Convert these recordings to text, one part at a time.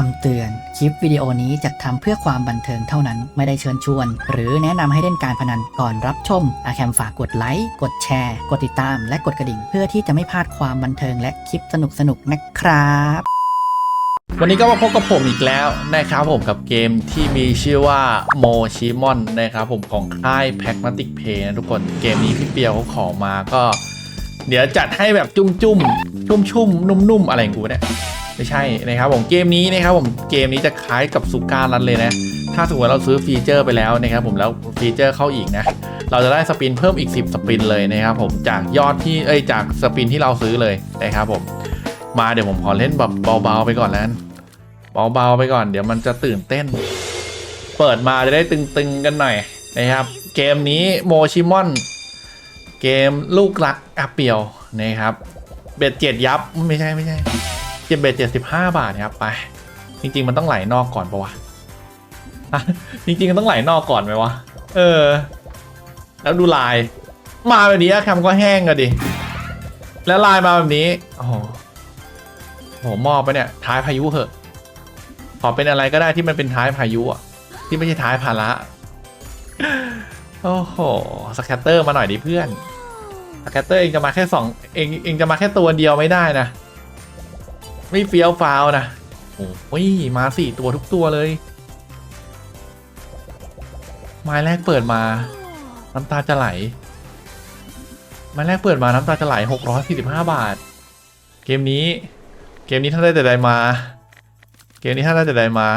คำเตือน คลิปวิดีโอนี้จัดทำเพื่อความบันเทิงเท่านั้น ไม่ได้เชิญชวน หรือแนะนำให้เล่นการพนันก่อนรับชม อาแคมฝากกดไลค์ กดแชร์ กดติดตาม และกดกระดิ่ง เพื่อที่จะไม่พลาดความบันเทิงและคลิปสนุกๆนะครับ วันนี้ก็มาพบกับผมอีกแล้วนะครับผมกับเกมที่มีชื่อว่าโมชิมอนนะครับผมของค่าย p พ a g m a t i c Play นะทุกคนเกมนี้พี่เปียวเขาขอมาก็ เดี๋ยวจัดให้แบบจุ่มจุ่มชุ่มชุ่มๆ นุ่มๆ อะไรของกูเนี่ย ไม่ใช่นะครับผมเกมนี้นะครับผมเกมนี้จะคล้ายกับสุก้ารันเลยนะ ถ้าสมมติเราซื้อฟีเจอร์ไปแล้วนะครับผมแล้วฟีเจอร์เข้าอีกนะเราจะได้สปินเพิ่มอีก 10 สปินเลยนะครับผมจากยอดที่เอ้ยจากสปินที่เราซื้อเลยนะครับผมมาเดี๋ยวผมขอเล่นแบบเบาๆไปก่อนแล้วเบาๆไปก่อนเดี๋ยวมันจะตื่นเต้น เปิดมาจะได้ตึงๆกันหน่อยนะครับ เกมนี้โมชิมอน เกมลูกรักอาเปียวนะครับเบ็ดเจ็ดยับไม่ใช่ไม่ใช่ เจ็ดเบ็ดเจ็ดสิบห้าบาทครับไป จริง ๆ มันต้องไหลนอกก่อนปะวะจริงๆมันต้องไหลนอกก่อนไหมวะ เออ แล้วดูลาย มาแบบนี้อะแคมก็แห้งอะดิ แล้วลายมาแบบนี้ โอ้โหโหมอบไปเนี่ย ท้ายพายุเหอะ ขอเป็นอะไรก็ได้ที่มันเป็นท้ายพายุอะที่ไม่ใช่ท้ายภาระโอ้โห สแคตเตอร์มาหน่อยดิเพื่อน สแคตเตอร์เองจะมาแค่สองเองเองจะมาแค่ตัวเดียวไม่ได้นะ ไม่เฟี้ยวฟ้าวนะโอ้ยมาสี่ตัวทุกตัวเลย ไม้แรกเปิดมา น้ำตาจะไหล ไม้แรกเปิดมาน้ำตาจะไหลหกร้อยสี่สิบห้าบาท เกมนี้ เกมนี้ท่านได้แต่ใดมา เกมนี้ท่านได้แต่ใดมา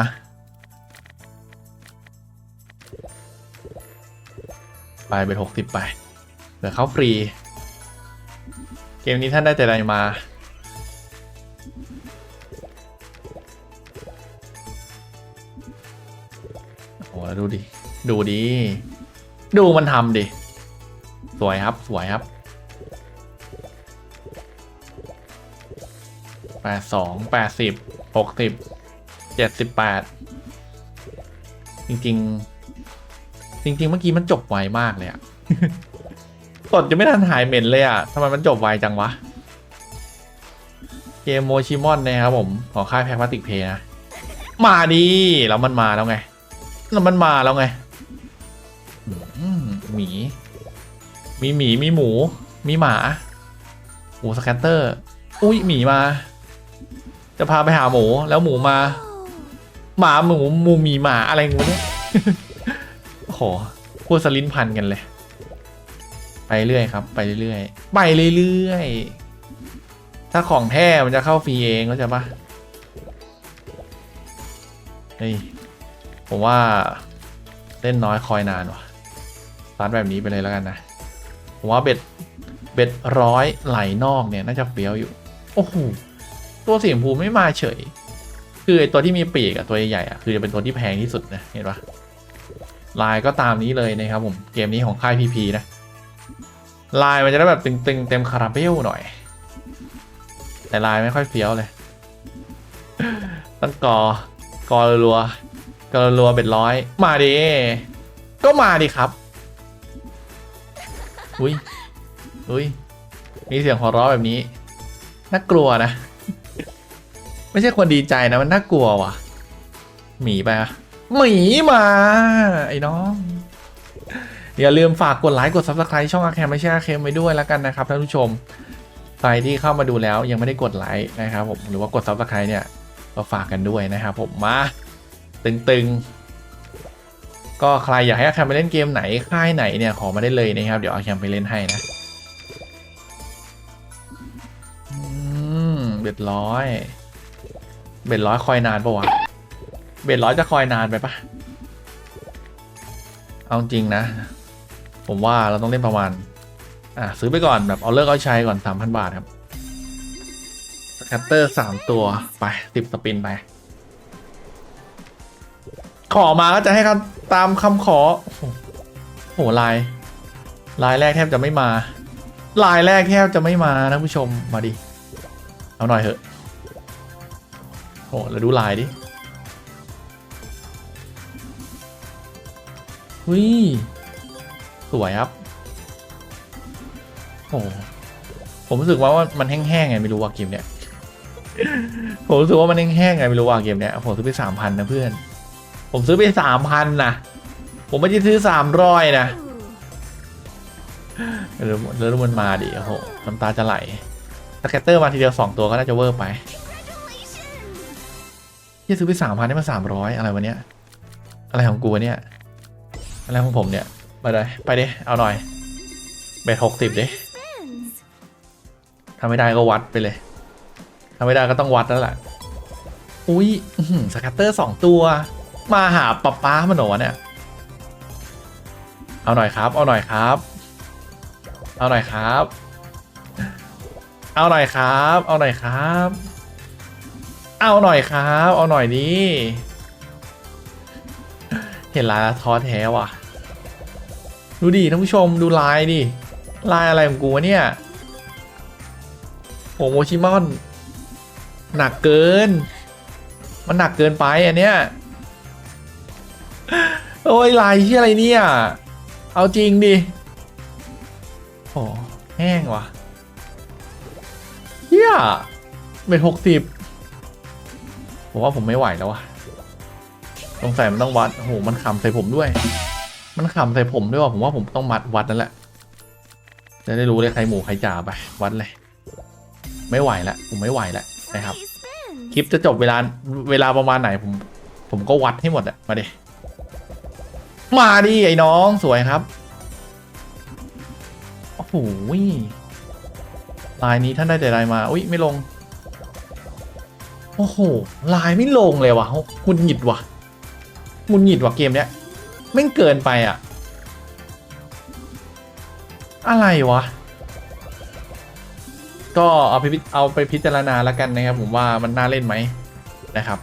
ไปเป็นหกสิบไปเหลือเข้าฟรี เกมนี้ท่านได้แต่ใดมา ดูดิ ดูดิ ดูมันทำดิ สวยครับ สวยครับแปดสองแปดสิบหกสิบเจ็ดสิบแปดจริง ๆ จริง ๆ เมื่อกี้มันจบไวมากเลยอะกดจะไม่ทันหายเหม็นเลยอะทำไมมันจบไวจังวะ เกมโมชิมอนนะครับผม ขอค่ายแพ็กพลาสติกเพย์นะ มาดีแล้วมันมาแล้วไง แล้วมันมาแล้วไงมหมี มีหมี มีหมู มีหมาหมูสแคตเตอร์ อุ้ยหมีมา จะพาไปหาหมูแล้วหมูมา หมาหมูหมูหมีหมาอะไรงูเนี่ยโอ้โหพูดสลินพันกันเลย ไปเรื่อยครับ ไปเรื่อยๆไปเรื่อยๆถ้าของแท้มันจะเข้าฟรีเองเข้าใจปะเฮ้ย ผมว่าเล่นน้อยคอยนานว่ะสตาร์ทแบบนี้ไปเลยแล้วกันนะ ผมว่าเบ็ดเบ็ดร้อยไหลนอกเนี่ยน่าจะเฟี้ยวอยู่ โอ้โห ตัวสีชมพูไม่มาเฉย คือไอตัวที่มีปีกอะตัวใหญ่ๆอะคือจะเป็นตัวที่แพงที่สุดนะ เห็นปะลายก็ตามนี้เลยนะครับผม เกมนี้ของค่ายพีพีนะ ลายมันจะได้แบบตึงๆ เต็มคาราเบลหน่อย แต่ลายไม่ค่อยเฟี้ยวเลยต้องกอกอรัว กอรัวเบ็ดร้อย มาดิ ก็มาดิครับ อุ้ย อุ้ย มีเสียงหัวเราะแบบนี้ น่ากลัวนะ ไม่ใช่คนดีใจนะ มันน่ากลัวว่ะ หมีไปอะหมีมา ไอ้น้อง อย่าลืมฝากกดไลค์กด subscribe ช่องอาแคมไม่ใช่อาแคมไว้ด้วยแล้วกันนะครับท่านผู้ชม ใครที่เข้ามาดูแล้วยังไม่ได้กดไลค์นะครับผม หรือว่ากด subscribe เนี่ยก็ฝากกันด้วยนะครับผมมา ตึงๆ ก็ใครอยากให้อาแคมไปเล่นเกมไหนค่ายไหนเนี่ยขอมาได้เลยนะครับ เดี๋ยวอาแคมไปเล่นให้นะอืมเบ็ดร้อย เบ็ดร้อยคอยนานปะวะ เบ็ดร้อยจะคอยนานไปปะเอาจริงนะ ผมว่าเราต้องเล่นประมาณ อะซื้อไปก่อนแบบเอาเลิกเอาใช้ก่อนสามพันบาทครับสแคตเตอร์สามตัวไปสิบสปินไป ขอมาก็จะให้คำตามคำขอ โอ้โหลายลายแรกแทบจะไม่มา ลายแรกแทบจะไม่มานะผู้ชมมาดิ เอาหน่อยเถอะโอ้แล้วดูลายดิหุยสวยครับ โอ้ผมรู้สึกว่ามันแห้งๆไงไม่รู้ว่าเกมเนี้ยผมรู้สึกว่ามันแห้งๆไงไม่รู้ว่าเกมเนี้ยผมซื้อไปสามพันนะเพื่อน ผมซื้อไปสามพันนะผมไม่ได้ซื้อสามร้อยนะแล้วแล้วมันมาดิโอ้โหน้ำตาจะไหลสแกตเตอร์มาทีเดียวสองตัวก็น่าจะเวอร์ไปที่ซื้อไปสามพันได้มาสามร้อยอะไรวะเนี้ยอะไรของกูวะเนี่ยอะไรของผมเนี่ยไปเลยไปดิเอาหน่อยเบ็ดหกสิบดิ Spins. ถ้าไม่ได้ก็วัดไปเลยถ้าไม่ได้ก็ต้องวัดแล้วแหละอุ้ยสแกัตเตอร์สองตัว มาหาป๊าป้ามันเหรอวะเนี่ย เอาหน่อยครับ เอาหน่อยครับ เอาหน่อยครับ เอาหน่อยครับ เอาหน่อยครับ เอาหน่อยครับ เอาหน่อยดิเห็นลายแล้วท้อแท้ว่ะ ดูดิท่านผู้ชมดูลายดิ ลายอะไรของกูเนี่ยโอโมชิมอน หนักเกิน มันหนักเกินไปอันเนี้ย โอ้ยลายที่อะไรเนี่ย เอาจริงดิโอ้แห้งว่ะเฮียเป็นหกสิบผมว่าผมไม่ไหวแล้วว่ะสงสัยมันต้องวัดโอ้โหมันขำใส่ผมด้วย มันขำใส่ผมด้วยว่ะผมว่าผมต้องมัดวัดนั่นแหละจะได้รู้เลยใครหมูใครจ่าไป วัดเลย ไม่ไหวแล้วผมไม่ไหวแล้วนะครับ คลิปจะจบเวลาเวลาประมาณไหนผม ผมก็วัดให้หมดอะมาดิ มาดิไอ้น้องสวยครับ โอ้โหลายนี้ท่านได้แต่ลายมา อุ้ยไม่ลง โอ้โห ลายไม่ลงเลยว่ะหงุดหงิดว่ะหงุดหงิดว่ะเกมเนี้ยแม่เกินไปอะอะไรวะ ก็เอาไปเอาไปพิจารณาแล้วกันนะครับผมว่ามันน่าเล่นไหมนะครับ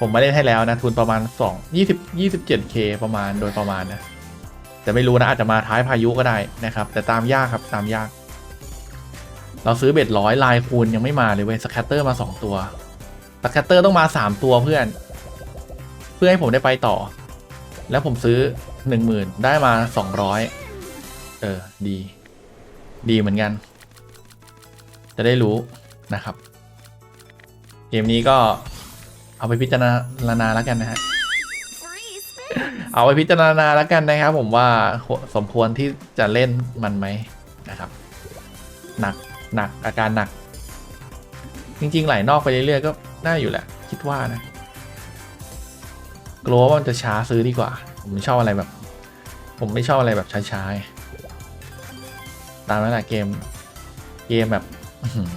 ผมมาเล่นให้แล้วนะ ทุนประมาณ 2 20 27k ประมาณโดยประมาณนะ แต่ไม่รู้นะ อาจจะมาท้ายพายุก็ได้นะครับ แต่ตามยากครับตามยาก เราซื้อเบ็ดร้อยลายคูณยังไม่มาเลยเว้ยสแคตเตอร์มา 2 ตัวสแคตเตอร์ต้องมา 3 ตัวเพื่อน เพื่อให้ผมได้ไปต่อ แล้วผมซื้อ 10,000 ได้มา 200 เออดี ดีเหมือนกัน จะได้รู้นะครับ เกมนี้ก็ เอาไปพิจารณาแล้วกันนะฮะ เอาไปพิจารณาแล้วกันนะครับผมว่าสมควรที่จะเล่นมันไหมนะครับ หนักหนักอาการหนัก จริง ๆ ไหลนอกไปเรื่อยๆก็ได้อยู่แหละ คิดว่านะ กลัวว่ามันจะช้าซื้อดีกว่า ผมไม่ชอบอะไรแบบ ผมไม่ชอบอะไรแบบช้าๆตามนั้นแหละเกม เกมแบบอื้อหือ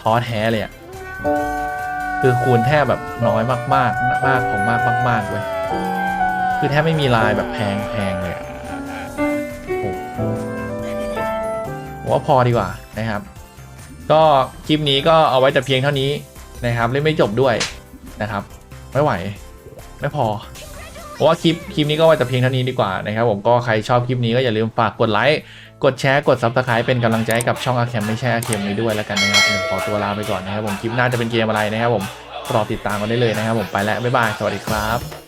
ท้อแท้เลยอะ คือคูณแทบแบบน้อยมากๆมากของมากมากๆเว้ยคือแทบไม่มีลายแบบแพงแพงเลยผมว่าพอดีกว่านะครับ ก็คลิปนี้ก็เอาไว้แต่เพียงเท่านี้นะครับเล่นไม่จบด้วยนะครับ ไม่ไหว ไม่พอ ว่าคลิปคลิปนี้ก็ไว้แต่เพียงเท่านี้ดีกว่านะครับผมก็ใครชอบคลิปนี้ก็อย่าลืมฝากกดไลค์กดแชร์กด subscribe เป็นกำลังใจให้กับช่องอาเคมไม่ใช่อาเคมนี้ด้วยแล้วกันนะครับผมขอตัวลาไปก่อนนะครับผมคลิปหน้าจะเป็นเกมอะไรนะครับผมรอติดตามกันได้เลยนะครับผมไปแล้วบ๊ายบายสวัสดีครับ